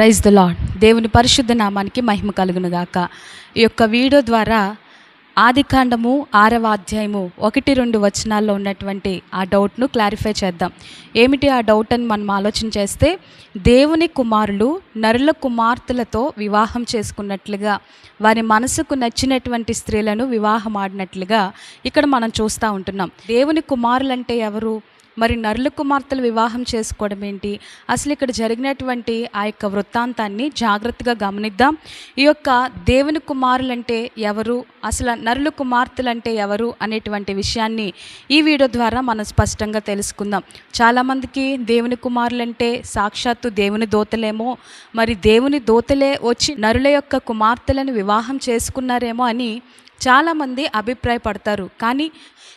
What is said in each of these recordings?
Praise the lord దేవుని పరిశుద్ధ నామానికి మహిమ కలుగునుగాక. ఈ యొక్క వీడియో ద్వారా ఆదికాండము ఆరవ అధ్యాయము ఒకటి రెండు వచనాల్లో ఉన్నటువంటి ఆ డౌట్ను క్లారిఫై చేద్దాం. ఏమిటి ఆ డౌట్ అని మనం ఆలోచన చేస్తే దేవుని కుమారులు నరుల కుమార్తెలతో వివాహం చేసుకున్నట్లుగా వారి మనసుకు నచ్చినటువంటి స్త్రీలను వివాహం ఆడినట్లుగా ఇక్కడ మనం చూస్తూ ఉంటున్నాం. దేవుని కుమారులంటే ఎవరు? మరి నరుల కుమార్తెలు వివాహం చేసుకోవడం ఏంటి? అసలు ఇక్కడ జరిగినటువంటి ఆ యొక్క వృత్తాంతాన్ని జాగ్రత్తగా గమనిద్దాం. ఈ యొక్క దేవుని కుమారులంటే ఎవరు? అసలు నరుల కుమార్తెలు అంటే ఎవరు? అనేటువంటి విషయాన్ని ఈ వీడియో ద్వారా మనం స్పష్టంగా తెలుసుకుందాం. చాలామందికి దేవుని కుమారులంటే సాక్షాత్తు దేవుని దోతలేమో మరి దేవుని దోతలే వచ్చి నరుల యొక్క కుమార్తెలను వివాహం చేసుకున్నారేమో అని చాలామంది అభిప్రాయపడతారు. కానీ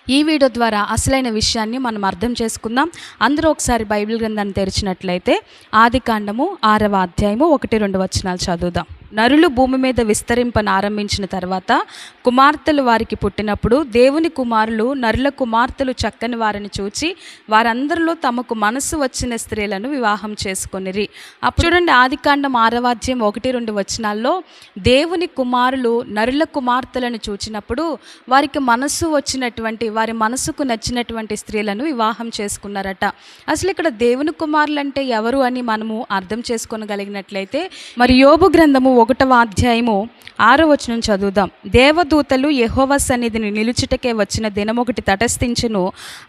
ఈ వీడియో ద్వారా అసలైన విషయాన్ని మనం అర్థం చేసుకుందాం. అందరూ ఒకసారి బైబిల్ గ్రంథాన్ని తెరిచినట్లయితే ఆది కాండము ఆరవ అధ్యాయము ఒకటి రెండు వచనాలు చదువుదాం. నరులు భూమి మీద విస్తరింపనారంభించిన తర్వాత కుమార్తెలు వారికి పుట్టినప్పుడు దేవుని కుమారులు నరుల కుమార్తెలు చక్కని వారిని చూచి వారందరిలో తమకు మనసు వచ్చిన స్త్రీలను వివాహం చేసుకునిరి. అప్పుడు చూడండి ఆదికాండం ఆరవాధ్యం ఒకటి రెండు వచనాల్లో దేవుని కుమారులు నరుల కుమార్తెలను చూచినప్పుడు వారికి మనసు వచ్చినటువంటి వారి మనసుకు నచ్చినటువంటి స్త్రీలను వివాహం చేసుకున్నారట. అసలు ఇక్కడ దేవుని కుమారులు అంటే ఎవరు అని మనము అర్థం చేసుకోగలిగినట్లయితే మరి యోబు గ్రంథము ఒకటవ అధ్యాయము ఆరో వచనం చదువుదాం. దేవదూతలు యహోవ సన్నిధిని నిలుచుటకే వచ్చిన దినమొకటి తటస్థించును.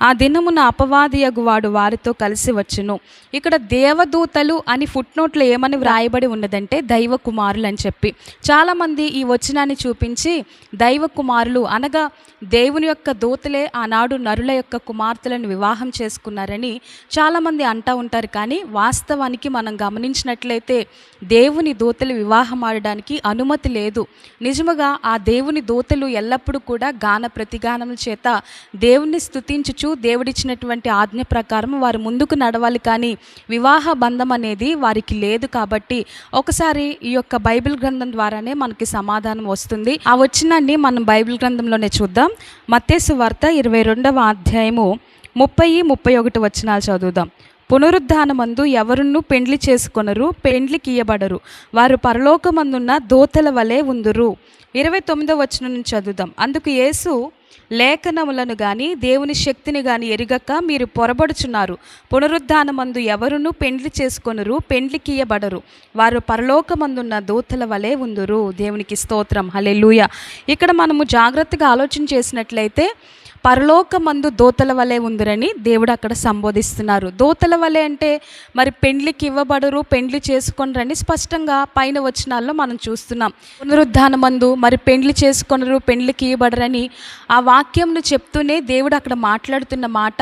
ఆ దినమున అపవాదియగు వాడు వారితో కలిసి వచ్చును. ఇక్కడ దేవదూతలు అని ఫుట్ నోట్లో ఏమని వ్రాయబడి ఉన్నదంటే దైవ కుమారులు అని చెప్పి. చాలామంది ఈ వచనాన్ని చూపించి దైవ కుమారులు అనగా దేవుని యొక్క దూతలే ఆనాడు నరుల యొక్క కుమార్తెలను వివాహం చేసుకున్నారని చాలామంది అంటూ ఉంటారు. కానీ వాస్తవానికి మనం గమనించినట్లయితే దేవుని దూతలు వివాహం ఆడడానికి అనుమతి లేదు. నిజముగా ఆ దేవుని దూతలు ఎల్లప్పుడూ కూడా గాన ప్రతిగానముల చేత దేవుణ్ణి స్థుతించుచు దేవుడిచ్చినటువంటి ఆజ్ఞ ప్రకారం వారు ముందుకు నడవాలి కానీ వివాహ బంధం అనేది వారికి లేదు కాబట్టి ఒకసారి ఈ యొక్క బైబిల్ గ్రంథం ద్వారానే మనకి సమాధానం వస్తుంది. ఆ వచ్చినాన్ని మనం బైబిల్ గ్రంథంలోనే చూద్దాం. మత్తేసు వార్త ఇరవై రెండవ అధ్యాయము ముప్పై ముప్పై ఒకటి వచనాలు చదువుదాం. పునరుద్ధానమందు ఎవరును పెండ్లి చేసుకొనరు పెండ్లి కీయబడరు. వారు పరలోకమందున్న దోతల వలె ఉందురు. ఇరవై తొమ్మిదో వచనం నుంచి చదువుదాం. అందుకు యేసు లేఖనములను గాని దేవుని శక్తిని గాని ఎరుగక మీరు పొరబడుచున్నారు. పునరుద్ధానమందు ఎవరును పెండ్లి చేసుకొనరు పెండ్లి కీయబడరు. వారు పరలోకమందున్న దూతల వలె ఉందురు. దేవునికి స్తోత్రం. హలెలూయ ఇక్కడ మనము జాగ్రత్తగా ఆలోచన చేసినట్లయితే పరలోకమందు దోతల వలె ఉందిరని దేవుడు అక్కడ సంబోధిస్తున్నారు. దోతల వలె అంటే మరి పెండ్లికి ఇవ్వబడరు పెండ్లి చేసుకొనరని స్పష్టంగా పైన వచనాల్లో మనం చూస్తున్నాం. పునరుద్ధానమందు మరి పెండ్లి చేసుకొనరు పెండ్లికి ఇవ్వబడరని ఆ వాక్యంను చెప్తూనే దేవుడు అక్కడ మాట్లాడుతున్న మాట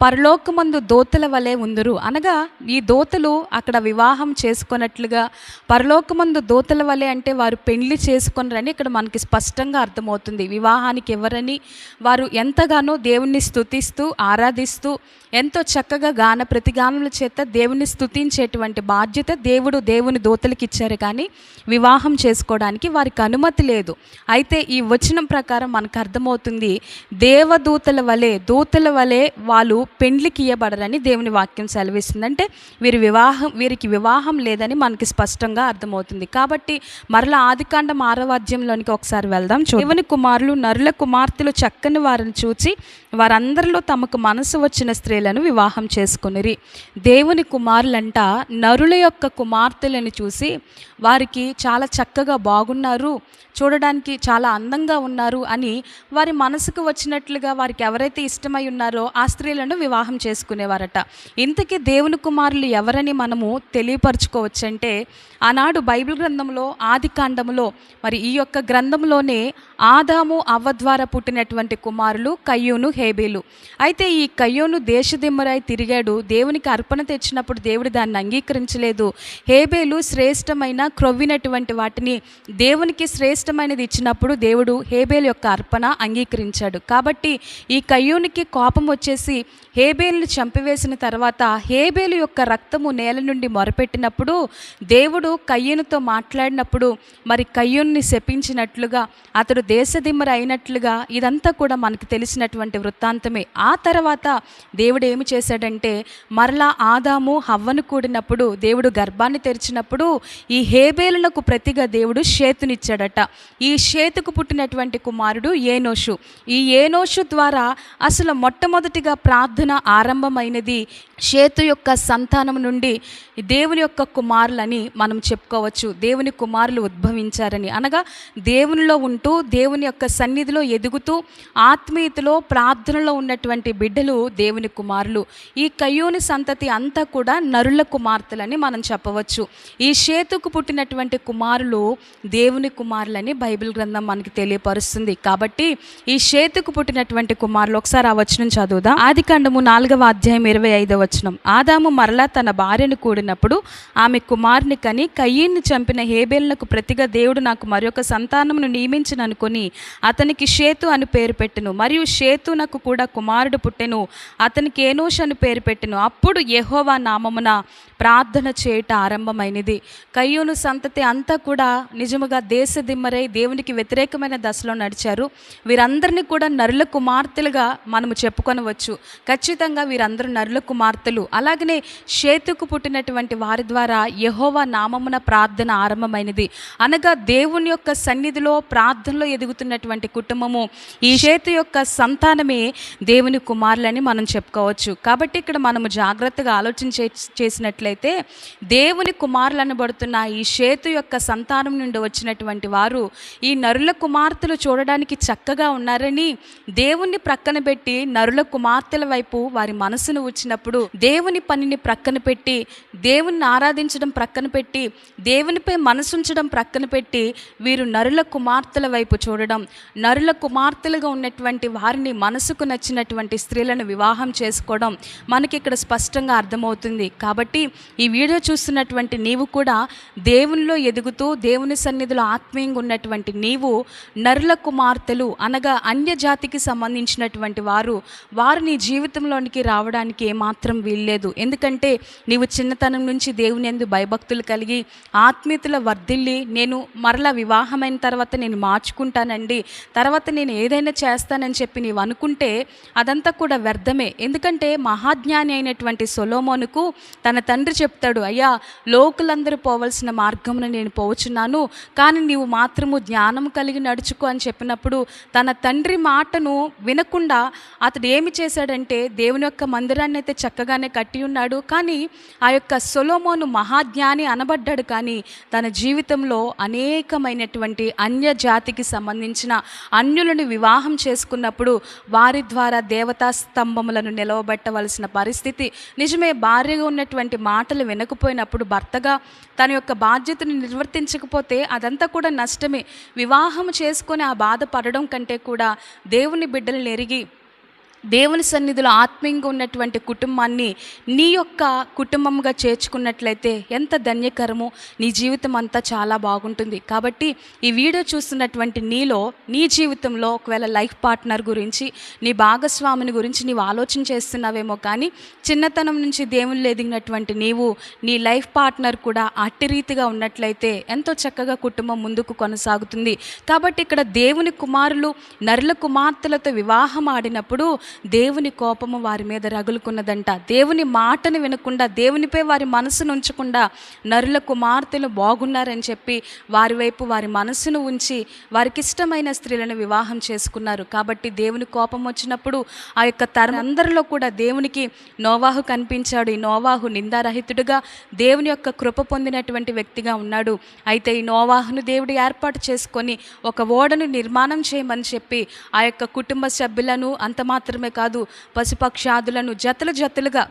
పరలోకమందు దోతల వలె ఉందరు. అనగా ఈ దోతలు అక్కడ వివాహం చేసుకున్నట్లుగా పరలోకమందు దోతల వలె అంటే వారు పెళ్ళి చేసుకున్నారని ఇక్కడ మనకి స్పష్టంగా అర్థమవుతుంది. వివాహానికి ఎవరని వారు ఎంతగానో దేవుణ్ణి స్థుతిస్తూ ఆరాధిస్తూ ఎంతో చక్కగా గాన ప్రతిగానముల చేత దేవుని స్తుతించేటువంటి బాధ్యత దేవుడు దేవుని దోతలకి ఇచ్చారు. కానీ వివాహం చేసుకోవడానికి వారికి అనుమతి లేదు. అయితే ఈ వచనం ప్రకారం మనకు అర్థమవుతుంది దేవదూతల వలె దూతల వలె వాళ్ళు పెండ్లికి ఇయ్యబడరని దేవుని వాక్యం సెలవిస్తుంది. అంటే వీరి వివాహం వీరికి వివాహం లేదని మనకి స్పష్టంగా అర్థమవుతుంది. కాబట్టి మరలా ఆదికాండం ఆరవాద్యంలోనికి ఒకసారి వెళ్దాం దేవుని కుమారులు నరుల కుమార్తెలు చక్కని వారిని చూచి వారందరిలో తమకు మనసు వచ్చిన స్త్రీలను వివాహం చేసుకునిరి. దేవుని కుమారులంట నరుల యొక్క కుమార్తెలను చూసి వారికి చాలా చక్కగా బాగున్నారు చూడడానికి చాలా అందంగా ఉన్నారు అని వారి మనసుకు వచ్చినట్లుగా వారికి ఎవరైతే ఇష్టమై ఉన్నారో ఆ స్త్రీలను వివాహం చేసుకునేవారట. ఇంతకీ దేవుని కుమారులు ఎవరని మనము తెలియపరచుకోవచ్చంటే ఆనాడు బైబిల్ గ్రంథంలో ఆది కాండంలో మరి ఈ యొక్క గ్రంథంలోనే ఆదాము అవ్వ ద్వారా పుట్టినటువంటి కుమారులు కయ్యూను హేబేలు. అయితే ఈ కయ్యోను దేశదిమ్మరాయి తిరిగాడు. దేవునికి అర్పణ తెచ్చినప్పుడు దేవుడు దాన్ని అంగీకరించలేదు. హేబేలు శ్రేష్టమైన క్రొవ్వినటువంటి వాటిని దేవునికి శ్రేష్టమైనది ఇచ్చినప్పుడు దేవుడు హేబేలు యొక్క అర్పణ అంగీకరించాడు. కాబట్టి ఈ కయ్యూనికి కోపం వచ్చేసి హేబేలుని చంపివేసిన తర్వాత హేబేలు యొక్క రక్తము నేల నుండి మొరపెట్టినప్పుడు దేవుడు కయ్యూనుతో మాట్లాడినప్పుడు మరి కయ్యూన్ని శపించినట్లుగా అతడు దేశదిమ్మర అయినట్లుగా ఇదంతా కూడా మనకు తెలిసినటువంటి వృత్తాంతమే. ఆ తర్వాత దేవుడు ఏమి చేశాడంటే మరలా ఆదాము హవ్వను కూడినప్పుడు దేవుడు గర్భాన్ని తెరిచినప్పుడు ఈ హేబేలునకు ప్రతిగా దేవుడు షేతునిచ్చాడట. ఈ షేతుకు పుట్టినటువంటి కుమారుడు ఏనోషు. ఈ ఏనోషు ద్వారా అసలు మొట్టమొదటిగా ప్రార్థన ఆరంభమైనది షేతు యొక్క సంతానం నుండి దేవుని యొక్క కుమారులని మనం చెప్పుకోవచ్చు. దేవుని కుమారులు ఉద్భవించారని. అనగా దేవునిలో ఉంటూ దేవుని యొక్క సన్నిధిలో ఎదుగుతూ ఆత్మీయతలో ప్రార్థనలో ఉన్నటువంటి బిడ్డలు దేవుని కుమారులు. ఈ కయ్యోని సంతతి అంతా కూడా నరుల కుమార్తెలని మనం చెప్పవచ్చు. ఈ షేతుకు పుట్టినటువంటి కుమారులు దేవుని కుమారులని బైబిల్ గ్రంథం మనకి తెలియపరుస్తుంది. కాబట్టి ఈ షేతుకు పుట్టినటువంటి కుమారులు ఒకసారి ఆ వచనం చదువుదా. ఆది కాండము నాలుగవ అధ్యాయం ఇరవై ఐదవ వచనం. ఆదాము మరలా తన భార్యను కూడినప్పుడు ఆమె కుమారుని కని కయ్యిని చంపిన హేబేల్నకు ప్రతిగా దేవుడు నాకు మరొక సంతానమును నియమించిననుకొని అతనికి షేతు అని పేరు పెట్టెను. మరియు షేతునకు కూడా కుమారుడు పుట్టెను. అతనికి ఏనోష్ అని పేరు పెట్టెను. అప్పుడు యహోవా నామమున ప్రార్థన చేయట ఆరంభమైనది. కయ్యూను సంతతి అంతా కూడా నిజముగా దేశ దిమ్మరై దేవునికి వ్యతిరేకమైన దశలో నడిచారు. వీరందరినీ కూడా నరుల కుమార్తెలుగా మనము చెప్పుకొనవచ్చు. ఖచ్చితంగా వీరందరూ నరుల కుమార్తెలు అలాగనే షేతుకు పుట్టినటువంటి వారి ద్వారా యహోవా నామమున ప్రార్థన ఆరంభమైనది. అనగా దేవుని యొక్క సన్నిధిలో ప్రార్థనలో ఎదుగుతున్నటువంటి కుటుంబము ఈ షేతు యొక్క సంతానమే దేవుని కుమారులని మనం చెప్పుకోవచ్చు. కాబట్టి ఇక్కడ మనము జాగ్రత్తగా ఆలోచన చేసినట్లయితే దేవుని కుమారులు అనబడుతున్న ఈ షేతు యొక్క సంతానం నుండి వచ్చినటువంటి వారు ఈ నరుల కుమార్తెలు చూడడానికి చక్కగా ఉన్నారని దేవుణ్ణి ప్రక్కన పెట్టి నరుల కుమార్తెల వైపు వారి మనసును వచ్చినప్పుడు దేవుని పనిని ప్రక్కన పెట్టి దేవుణ్ణి ఆరాధించడం ప్రక్కన పెట్టి దేవునిపై మనసుంచడం ప్రక్కన పెట్టి వీరు నరుల కుమార్తెల వైపు చూడడం నరుల కుమార్తెలుగా ఉన్నటువంటి వారిని మనసుకు నచ్చినటువంటి స్త్రీలను వివాహం చేసుకోవడం మనకి ఇక్కడ స్పష్టంగా అర్థమవుతుంది. కాబట్టి ఈ వీడియో చూస్తున్నటువంటి నీవు కూడా దేవునిలో ఎదుగుతూ దేవుని సన్నిధిలో ఆత్మీయంగా ఉన్నటువంటి నీవు నరుల కుమార్తెలు అనగా అన్య జాతికి సంబంధించినటువంటి వారు వారు నీ జీవితంలోనికి రావడానికి ఏమాత్రం వీల్లేదు. ఎందుకంటే నీవు చిన్నతనం నుంచి దేవుని ఎందు భయభక్తులు కలిగి ఆత్మీయతల వర్ధిల్లి నేను మరలా వివాహమైన తర్వాత నేను మార్చుకుంటానండి. తర్వాత నేను ఏదైనా చేస్తానని చెప్పి నీవు అనుకుంటే అదంతా కూడా వ్యర్థమే. ఎందుకంటే మహాజ్ఞాని అయినటువంటి సొలోమోనుకు తన తండ్రి చెప్తాడు అయ్యా లోకులందరూ పోవలసిన మార్గమును నేను పోవచ్చున్నాను కానీ నీవు మాత్రము జ్ఞానం కలిగి నడుచుకో అని చెప్పినప్పుడు తన తండ్రి మాటను వినకుండా అతడు ఏమి చేశాడంటే దేవుని యొక్క మందిరాన్ని అయితే చక్కగానే కట్టి ఉన్నాడు. కానీ ఆ యొక్క సొలోమోను మహాజ్ఞాని అనబడ్డాడు. కానీ తన జీవితంలో అనేకమైనటువంటి అన్య జాతికి సంబంధించిన అన్యులను వివాహం చేసుకున్నప్పుడు వారి ద్వారా దేవతా స్తంభములను నిలవబెట్టవలసిన పరిస్థితి నిజమే భార్యగా ఉన్నటువంటి మాటలు వినకపోయినప్పుడు భర్తగా తన యొక్క బాధ్యతను నిర్వర్తించకపోతే అదంతా కూడా నష్టమే. వివాహం చేసుకొని ఆ బాధపడడం కంటే కూడా దేవుని బిడ్డలను ఎరిగి దేవుని సన్నిధిలో ఆత్మీయంగా ఉన్నటువంటి కుటుంబాన్ని నీ యొక్క కుటుంబంగా చేర్చుకున్నట్లయితే ఎంత ధన్యకరమో నీ జీవితం అంతా చాలా బాగుంటుంది. కాబట్టి ఈ వీడియో చూస్తున్నటువంటి నీలో నీ జీవితంలో ఒకవేళ లైఫ్ పార్ట్నర్ గురించి నీ భాగస్వామిని గురించి నీవు ఆలోచన చేస్తున్నావేమో కానీ చిన్నతనం నుంచి దేవుళ్ళు ఎదిగినటువంటి నీవు నీ లైఫ్ పార్ట్నర్ కూడా అట్టి రీతిగా ఉన్నట్లయితే ఎంతో చక్కగా కుటుంబం ముందుకు కొనసాగుతుంది. కాబట్టి ఇక్కడ దేవుని కుమారులు నరుల కుమార్తెలతో వివాహం ఆడినప్పుడు దేవుని కోపము వారి మీద రగులుకున్నదంట. దేవుని మాటను వినకుండా దేవునిపై వారి మనసును ఉంచకుండా నరుల కుమార్తెలు బాగున్నారని చెప్పి వారి వైపు వారి మనసును ఉంచి వారికి ఇష్టమైన స్త్రీలను వివాహం చేసుకున్నారు. కాబట్టి దేవుని కోపం వచ్చినప్పుడు ఆ యొక్క తరం అందరిలో కూడా దేవునికి నోవాహు కనిపించాడు. ఈ నోవాహు నిందారహితుడుగా దేవుని యొక్క కృప పొందినటువంటి వ్యక్తిగా ఉన్నాడు. అయితే ఈ నోవాహును దేవుడు ఏర్పాటు చేసుకొని ఒక ఓడను నిర్మాణం చేయమని చెప్పి ఆ యొక్క కుటుంబ సభ్యులను అంత మాత్రమే కాదు పశుపక్షాదులను జతలు జతలుగా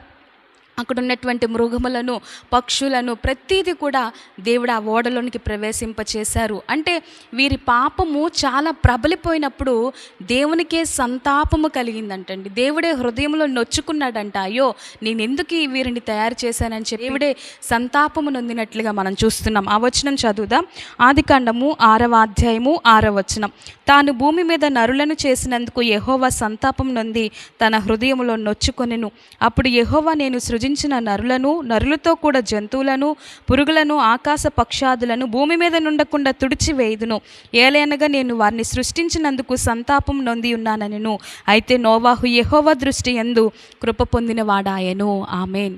అక్కడ ఉన్నటువంటి మృగములను పక్షులను ప్రతిదీ కూడా దేవుడు ఆ ఓడలోనికి ప్రవేశింపచేశారు. అంటే వీరి పాపము చాలా ప్రబలిపోయినప్పుడు దేవునికే సంతాపము కలిగిందంటండి. దేవుడే హృదయంలో నొచ్చుకున్నాడంట అయ్యో నేను ఎందుకు ఈ వీరిని తయారు చేశానని చెప్పి? దేవుడే సంతాపము నొందినట్లుగా మనం చూస్తున్నాం. ఆ వచనం చదువుదాం. ఆది కాండము ఆరవ అధ్యాయము ఆరవ వచనం. తాను భూమి మీద నరులను చేసినందుకు యెహోవా సంతాపం నొంది తన హృదయంలో నొచ్చుకొనెను. అప్పుడు యెహోవా నేను సృజ సృజించిన నరులను నరులతో కూడా జంతువులను పురుగులను ఆకాశ పక్షాదులను భూమి మీద నుండకుండా తుడిచివేయుదును ఏలైనగా నేను వారిని సృష్టించినందుకు సంతాపం నొంది ఉన్నానెను. అయితే నోవాహు యహోవ దృష్టి ఎందు కృప పొందిన వాడాయను ఆమెన్.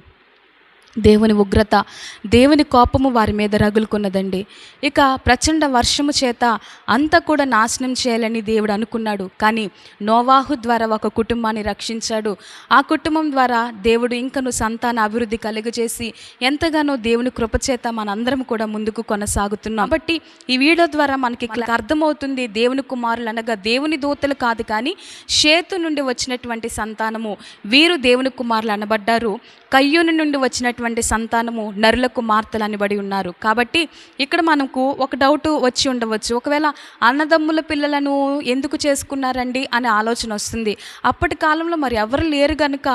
దేవుని ఉగ్రత దేవుని కోపము వారి మీద రగులుకున్నదండి. ఇక ప్రచండ వర్షము చేత అంతా కూడా నాశనం చేయాలని దేవుడు అనుకున్నాడు. కానీ నోవాహు ద్వారా ఒక కుటుంబాన్ని రక్షించాడు. ఆ కుటుంబం ద్వారా దేవుడు ఇంకను సంతాన అభివృద్ధి కలుగజేసి ఎంతగానో దేవుని కృపచేత మనందరం కూడా ముందుకు కొనసాగుతున్నాం. కాబట్టి ఈ వీడియో ద్వారా మనకి ఇక్కడ అర్థమవుతుంది దేవుని కుమారులు అనగా దేవుని దూతలు కాదు కానీ షేతు నుండి వచ్చినటువంటి సంతానము. వీరు దేవుని కుమారులు అనబడ్డారు. కయ్యూని నుండి వచ్చినటువంటి సంతానము నరుల కుమార్తెలు అనబడి ఉన్నారు. కాబట్టి ఇక్కడ మనకు ఒక డౌట్ వచ్చి ఉండవచ్చు. ఒకవేళ అన్నదమ్ముల పిల్లలను ఎందుకు చేసుకున్నారండి అనే ఆలోచన వస్తుంది. అప్పటి కాలంలో మరి ఎవరు లేరు కనుక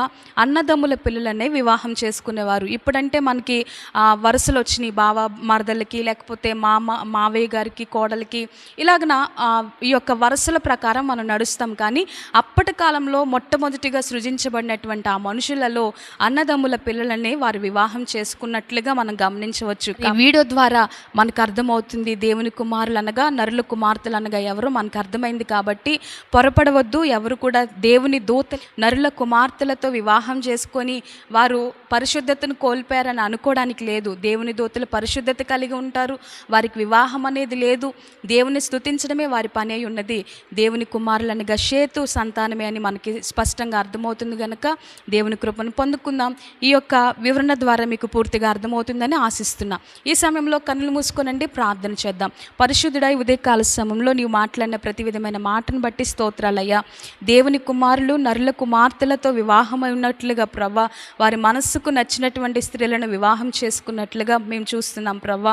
అన్నదమ్ముల పిల్లలనే వివాహం చేసుకునేవారు. ఇప్పుడంటే మనకి వరుసలు వచ్చినాయి. బావ మరదలకి లేకపోతే మామ మావయ్య గారికి కోడలికి ఇలాగన ఈ యొక్క వరుసల ప్రకారం మనం నడుస్తాం. కానీ అప్పటి కాలంలో మొట్టమొదటిగా సృజించబడినటువంటి ఆ మనుషులలో అన్నదమ్ముల పిల్లలనే వారు వివాహం చేసుకున్నట్లుగా మనం గమనించవచ్చు. ఈ వీడియో ద్వారా మనకు అర్థమవుతుంది దేవుని కుమారులు అనగా నరుల కుమార్తెలు అనగా ఎవరు మనకు అర్థమైంది కాబట్టి పొరపడవద్దు. ఎవరు కూడా దేవుని దూత నరుల కుమార్తెలతో వివాహం చేసుకొని వారు పరిశుద్ధతను కోల్పోయారని అనుకోవడానికి లేదు. దేవుని దూతలు పరిశుద్ధత కలిగి ఉంటారు. వారికి వివాహం అనేది లేదు. దేవుని స్థుతించడమే వారి పని అయి ఉన్నది. దేవుని కుమారులనగా షేతు సంతానమే అని మనకి స్పష్టంగా అర్థమవుతుంది కనుక దేవుని కృపను పొందుకుందాం. ఈ యొక్క వివరణ ద్వారా మీకు పూర్తిగా అర్థమవుతుందని ఆశిస్తున్నా. ఈ సమయంలో కన్నులు మూసుకోనండి ప్రార్థన చేద్దాం. పరిశుద్ధుడై ఉదయకాల సమయంలో నీవు మాట్లాడిన ప్రతి విధమైన మాటను బట్టి స్తోత్రాలయ్యా. దేవుని కుమారులు నరుల కుమార్తెలతో వివాహమై ఉన్నట్లుగా ప్రవ్వ వారి మనస్సుకు నచ్చినటువంటి స్త్రీలను వివాహం చేసుకున్నట్లుగా మేము చూస్తున్నాం ప్రవ్వ.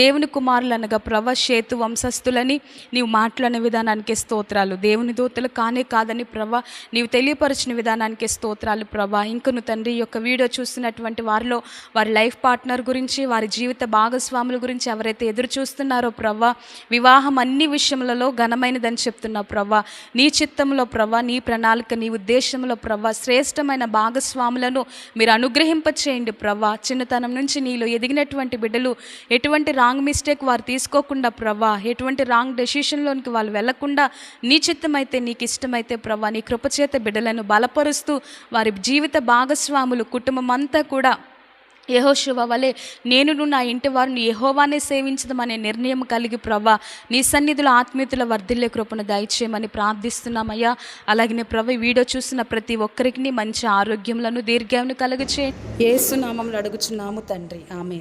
దేవుని కుమారులు అనగా ప్రవ్వ షేతు వంశస్థులని నీవు మాట్లాడిన విధానానికి స్తోత్రాలు. దేవుని దూతలు కానే కాదని ప్రవ్వ నీవు తెలియపరిచిన విధానానికి స్తోత్రాలు ప్రభా ఇంకను తండ్రి యొక్క వీడియో చూస్తున్నటువంటి వారిలో వారి లైఫ్ పార్ట్నర్ గురించి వారి జీవిత భాగస్వాముల గురించి ఎవరైతే ఎదురు చూస్తున్నారో ప్రవ్వా వివాహం అన్ని విషయములలో ఘనమైనదని చెప్తున్నావు ప్రవ్వా. నీ చిత్తంలో ప్రవ్వా నీ ప్రణాళిక నీ ఉద్దేశంలో ప్రవ్వా శ్రేష్టమైన భాగస్వాములను మీరు అనుగ్రహింపచేయండి ప్రవ్వా. చిన్నతనం నుంచి నీలో ఎదిగినటువంటి బిడ్డలు ఎటువంటి రాంగ్ మిస్టేక్ వారు తీసుకోకుండా ప్రవ్వా ఎటువంటి రాంగ్ డెసిషన్లోనికి వాళ్ళు వెళ్ళకుండా నీ చిత్తమైతే నీకు ఇష్టమైతే ప్రవ్వా నీ కృపచేత బిడ్డలను బలపరుస్తూ వారి జీవిత భాగస్వాములు కుటుంబం అంతా కూడా యహోశివ వలె నేను నా ఇంటి వారిని యహోవానే సేవించదమనే నిర్ణయం కలిగి ప్రభా నీ సన్నిధిలో ఆత్మీయతల వర్ధిల్లే కృపను దయచేయమని ప్రార్థిస్తున్నామయ్యా. అలాగే ప్రభు వీడియో చూసిన ప్రతి ఒక్కరికి మంచి ఆరోగ్యములను దీర్ఘాలను కలుగచే ఏసునామంలో అడుగుచున్నాము తండ్రి. ఆమె